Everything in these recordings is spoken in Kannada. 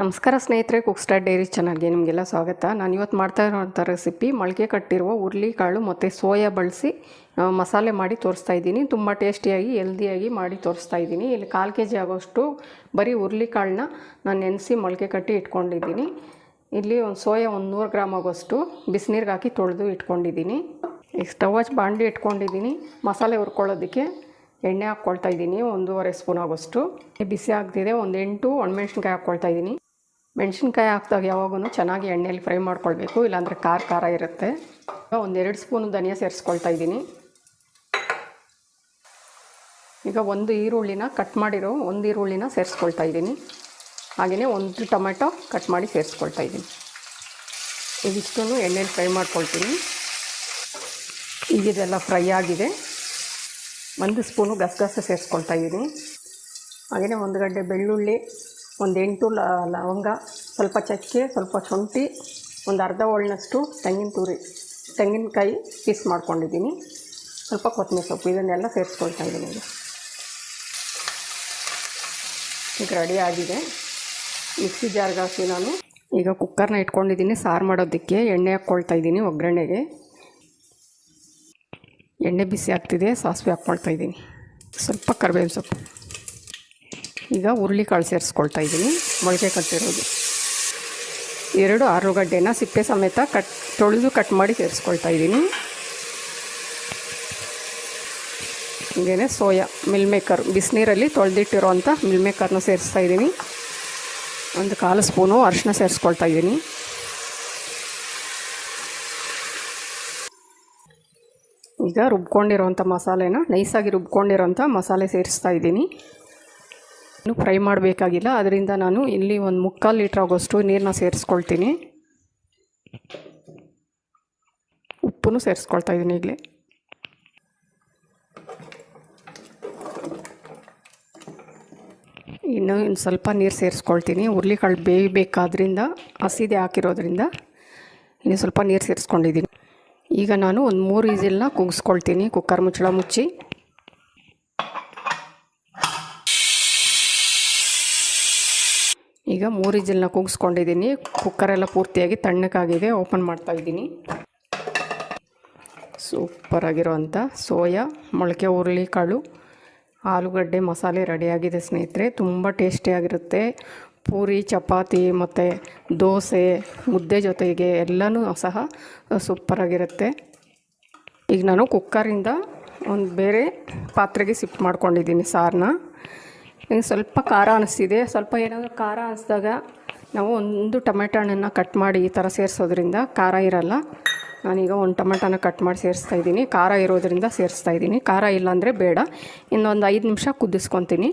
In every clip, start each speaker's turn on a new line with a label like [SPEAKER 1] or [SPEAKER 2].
[SPEAKER 1] ನಮಸ್ಕಾರ ಸ್ನೇಹಿತರೆ ಕುಕ್ಸ್ಟಾರ್ ಡೈರಿ ಚಾನಲ್ಗೆ ನಿಮಗೆಲ್ಲ ಸ್ವಾಗತ. ನಾನು ಇವತ್ತು ಮಾಡ್ತಾ ಇರೋಂಥ ರೆಸಿಪಿ ಮೊಳಕೆ ಕಟ್ಟಿರುವ ಹುರುಳಿಕಾಳು ಮತ್ತು ಸೋಯಾ ಬಳಸಿ ಮಸಾಲೆ ಮಾಡಿ ತೋರಿಸ್ತಾ ಇದ್ದೀನಿ. ತುಂಬ ಟೇಸ್ಟಿಯಾಗಿ ಹೆಲ್ದಿಯಾಗಿ ಮಾಡಿ ತೋರಿಸ್ತಾ ಇದ್ದೀನಿ. ಇಲ್ಲಿ ಕಾಲು ಕೆ ಜಿ ಆಗೋಷ್ಟು ಬರೀ ಹುರುಳಿಕಾಳನ್ನ ನಾನು ನೆನೆಸಿ ಮೊಳಕೆ ಕಟ್ಟಿ ಇಟ್ಕೊಂಡಿದ್ದೀನಿ. ಇಲ್ಲಿ ಒಂದು ಸೋಯಾ ಒಂದು ನೂರು ಗ್ರಾಮ್ ಆಗೋಷ್ಟು ಬಿಸಿನೀರಿಗೆ ಹಾಕಿ ತೊಳೆದು ಇಟ್ಕೊಂಡಿದ್ದೀನಿ. ಈಗ ಸ್ಟವ್ ಹಚ್ಚಿ ಬಾಂಡಿ ಇಟ್ಕೊಂಡಿದ್ದೀನಿ. ಮಸಾಲೆ ಹುರ್ಕೊಳ್ಳೋದಕ್ಕೆ ಎಣ್ಣೆ ಹಾಕ್ಕೊಳ್ತಾ ಇದ್ದೀನಿ. ಒಂದೂವರೆ ಸ್ಪೂನ್ ಆಗೋಷ್ಟು. ಬಿಸಿ ಆಗ್ತಿದೆ. ಒಂದು ಎಂಟು ಒಣಮೆಣ್ಸಿನ್ಕಾಯಿ ಹಾಕ್ಕೊಳ್ತಾ ಇದ್ದೀನಿ. ಮೆಣಸಿನ್ಕಾಯಿ ಹಾಕಿದಾಗ ಯಾವಾಗೂ ಚೆನ್ನಾಗಿ ಎಣ್ಣೆಯಲ್ಲಿ ಫ್ರೈ ಮಾಡ್ಕೊಳ್ಬೇಕು, ಇಲ್ಲಾಂದರೆ ಖಾರ ಖಾರ ಇರುತ್ತೆ. ಒಂದೆರಡು ಸ್ಪೂನು ಧನಿಯಾ ಸೇರಿಸ್ಕೊಳ್ತಾ ಇದ್ದೀನಿ. ಈಗ ಒಂದು ಈರುಳ್ಳಿನ ಕಟ್ ಮಾಡಿರೋ ಒಂದು ಈರುಳ್ಳಿನ ಸೇರಿಸ್ಕೊಳ್ತಾ ಇದ್ದೀನಿ. ಹಾಗೆಯೇ ಒಂದು ಟೊಮೆಟೊ ಕಟ್ ಮಾಡಿ ಸೇರಿಸ್ಕೊಳ್ತಾ ಇದ್ದೀನಿ. ಇದಿಷ್ಟನ್ನು ಎಣ್ಣೆಲಿ ಫ್ರೈ ಮಾಡ್ಕೊಳ್ತೀನಿ. ಈಗ ಇದೆಲ್ಲ ಫ್ರೈ ಆಗಿದೆ. ಒಂದು ಸ್ಪೂನು ಗಸಗಸೆ ಸೇರಿಸ್ಕೊಳ್ತಾ ಇದ್ದೀನಿ. ಹಾಗೆಯೇ ಒಂದು ಗಡ್ಡೆ ಬೆಳ್ಳುಳ್ಳಿ ಒಂದು ಎಂಟು ಲವಂಗ, ಸ್ವಲ್ಪ ಚಕ್ಕೆ, ಸ್ವಲ್ಪ ಶುಂಠಿ, ಒಂದು ಅರ್ಧ ಒಳ್ಳಿನಷ್ಟು ತೆಂಗಿನ ತುರಿ, ತೆಂಗಿನಕಾಯಿ ಪೀಸ್ ಮಾಡ್ಕೊಂಡಿದ್ದೀನಿ. ಸ್ವಲ್ಪ ಕೊತ್ತಂಬರಿ ಸೊಪ್ಪು, ಇದನ್ನೆಲ್ಲ ಸೇರಿಸ್ಕೊಳ್ತಾ ಇದ್ದೀನಿ ಈಗ. ಈಗ ರೆಡಿ ಆಗಿದೆ. ಮಿಕ್ಸಿ ಜಾರ್ಗೆ ಹಾಕಿ ನಾನು ಈಗ ಕುಕ್ಕರ್ನ ಇಟ್ಕೊಂಡಿದ್ದೀನಿ. ಸಾರು ಮಾಡೋದಕ್ಕೆ ಎಣ್ಣೆ ಹಾಕ್ಕೊಳ್ತಾ ಇದ್ದೀನಿ ಒಗ್ಗರಣೆಗೆ. ಎಣ್ಣೆ ಬಿಸಿ ಆಗ್ತಿದೆ, ಸಾಸಿವೆ ಹಾಕ್ಕೊಳ್ತಾ ಇದ್ದೀನಿ. ಸ್ವಲ್ಪ ಕರಿಬೇವಿನ ಸೊಪ್ಪು. ಈಗ ಹುರುಳಿಕಾಳು ಸೇರಿಸ್ಕೊಳ್ತಾ ಇದ್ದೀನಿ. ಮೊಳಕೆ ಕಟ್ಟಿರೋದು. ಎರಡು ಆಲೂಗಡ್ಡೆನ ಸಿಪ್ಪೆ ಸಮೇತ ಕಟ್, ತೊಳೆದು ಕಟ್ ಮಾಡಿ ಸೇರಿಸ್ಕೊಳ್ತಾ ಇದ್ದೀನಿ. ಹೀಗೇ ಸೋಯಾ ಮಿಲ್ ಮೇಕರ್ ಬಿಸಿನೀರಲ್ಲಿ ತೊಳೆದಿಟ್ಟಿರೋವಂಥ ಮಿಲ್ ಮೇಕರ್ನ ಸೇರಿಸ್ತಾ ಇದ್ದೀನಿ. ಒಂದು ಕಾಲು ಸ್ಪೂನು ಅರಿಶಿನ ಸೇರಿಸ್ಕೊಳ್ತಾ ಇದ್ದೀನಿ. ಈಗ ರುಬ್ಕೊಂಡಿರೋಂಥ ಮಸಾಲೆನ, ನೈಸಾಗಿ ರುಬ್ಕೊಂಡಿರೋಂಥ ಮಸಾಲೆ ಸೇರಿಸ್ತಾ ಇದ್ದೀನಿ. ಫ್ರೈ ಮಾಡಬೇಕಾಗಿಲ್ಲ. ಅದರಿಂದ ನಾನು ಇಲ್ಲಿ ಒಂದು ಮುಕ್ಕಾಲು ಲೀಟ್ರ್ ಆಗೋಷ್ಟು ನೀರನ್ನ ಸೇರಿಸ್ಕೊಳ್ತೀನಿ. ಉಪ್ಪನ್ನು ಸೇರಿಸ್ಕೊಳ್ತಾ ಇದ್ದೀನಿ ಇಲ್ಲಿ ಇನ್ನು ಇನ್ನು ಸ್ವಲ್ಪ ನೀರು ಸೇರಿಸ್ಕೊಳ್ತೀನಿ. ಹುರ್ಲಿಕಾಳು ಬೇಯಬೇಕಾದ್ರಿಂದ ಹಸಿದೆ ಹಾಕಿರೋದ್ರಿಂದ ಇನ್ನು ಸ್ವಲ್ಪ ನೀರು ಸೇರಿಸ್ಕೊಂಡಿದ್ದೀನಿ. ಈಗ ನಾನು ಒಂದು ಮೂರು ಈಜಿಲ್ನ ಕುಗ್ಸ್ಕೊಳ್ತೀನಿ. ಕುಕ್ಕರ್ ಮುಚ್ಚಳ ಮುಚ್ಚಿ. ಈಗ ಮೂರು ಕುಗ್ಸ್ಕೊಂಡಿದ್ದೀನಿ. ಕೂಗಿಸ್ಕೊಂಡಿದ್ದೀನಿ ಕುಕ್ಕರೆಲ್ಲ ಪೂರ್ತಿಯಾಗಿ ತಣ್ಣಕ್ಕಾಗಿದೆ ಓಪನ್ ಮಾಡ್ತಾ ಇದ್ದೀನಿ. ಸೂಪರಾಗಿರೋವಂಥ ಸೋಯಾ, ಮೊಳಕೆ ಹುರುಳಿಕಾಳು ಆಲೂಗಡ್ಡೆ, ಮಸಾಲೆ ರೆಡಿಯಾಗಿದೆ ಸ್ನೇಹಿತರೆ. ತುಂಬ ಟೇಸ್ಟಿಯಾಗಿರುತ್ತೆ ಪೂರಿ, ಚಪಾತಿ ಮತ್ತು ದೋಸೆ, ಮುದ್ದೆ ಜೊತೆಗೆ ಎಲ್ಲನೂ ಸಹ ಸೂಪರಾಗಿರುತ್ತೆ ಈಗ ನಾನು ಕುಕ್ಕರಿಂದ ಒಂದು ಬೇರೆ ಪಾತ್ರೆಗೆ ಶಿಫ್ಟ್ ಮಾಡ್ಕೊಂಡಿದ್ದೀನಿ ಸಾರನ್ನ ಈಗ ಸ್ವಲ್ಪ ಖಾರ ಅನಿಸ್ತಿದೆ. ಸ್ವಲ್ಪ ಏನಾದರೂ ಖಾರ ಅನಿಸಿದಾಗ ನಾವು ಒಂದು ಟೊಮೆಟೊ ಹಣ್ಣನ್ನು ಕಟ್ ಮಾಡಿ ಈ ಥರ ಸೇರಿಸೋದ್ರಿಂದ ಖಾರ ಇರಲ್ಲ. ನಾನೀಗ ಒಂದು ಟೊಮೆಟೊನ ಕಟ್ ಮಾಡಿ ಸೇರಿಸ್ತಾ ಇದ್ದೀನಿ. ಖಾರ ಇರೋದ್ರಿಂದ ಸೇರಿಸ್ತಾ ಇದ್ದೀನಿ. ಖಾರ ಇಲ್ಲಾಂದರೆ ಬೇಡ. ಇನ್ನೊಂದು ಐದು ನಿಮಿಷ ಕುದಿಸ್ಕೊತೀನಿ.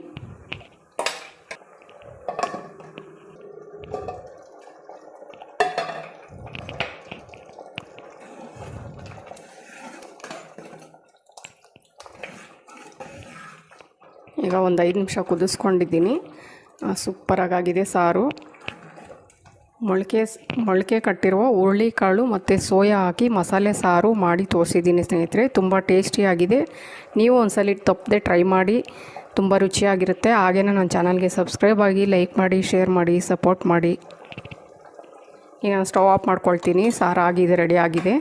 [SPEAKER 1] ಈಗ ಒಂದು ಐದು ನಿಮಿಷ ಕುದಿಸ್ಕೊಂಡಿದ್ದೀನಿ. ಸೂಪರಾಗಾಗಿದೆ ಸಾರು. ಮೊಳಕೆ ಮೊಳಕೆ ಕಟ್ಟಿರುವ ಹುರುಳಿಕಾಳು ಮತ್ತು ಸೋಯಾ ಹಾಕಿ ಮಸಾಲೆ ಸಾರು ಮಾಡಿ ತೋರಿಸಿದ್ದೀನಿ ಸ್ನೇಹಿತರೆ. ತುಂಬ ಟೇಸ್ಟಿಯಾಗಿದೆ ನೀವು ಒಂದ್ಸಲ ತಪ್ಪದೆ ಟ್ರೈ ಮಾಡಿ, ತುಂಬ ರುಚಿಯಾಗಿರುತ್ತೆ. ಹಾಗೆಯೇ ನನ್ನ ಚಾನಲ್ಗೆ ಸಬ್ಸ್ಕ್ರೈಬ್ ಆಗಿ ಲೈಕ್ ಮಾಡಿ ಶೇರ್ ಮಾಡಿ ಸಪೋರ್ಟ್ ಮಾಡಿ. ಈಗ ನಾನು ಸ್ಟವ್ ಆಫ್ ಮಾಡ್ಕೊಳ್ತೀನಿ. ಸಾರು ಆಗಿದೆ ರೆಡಿ ಆಗಿದೆ.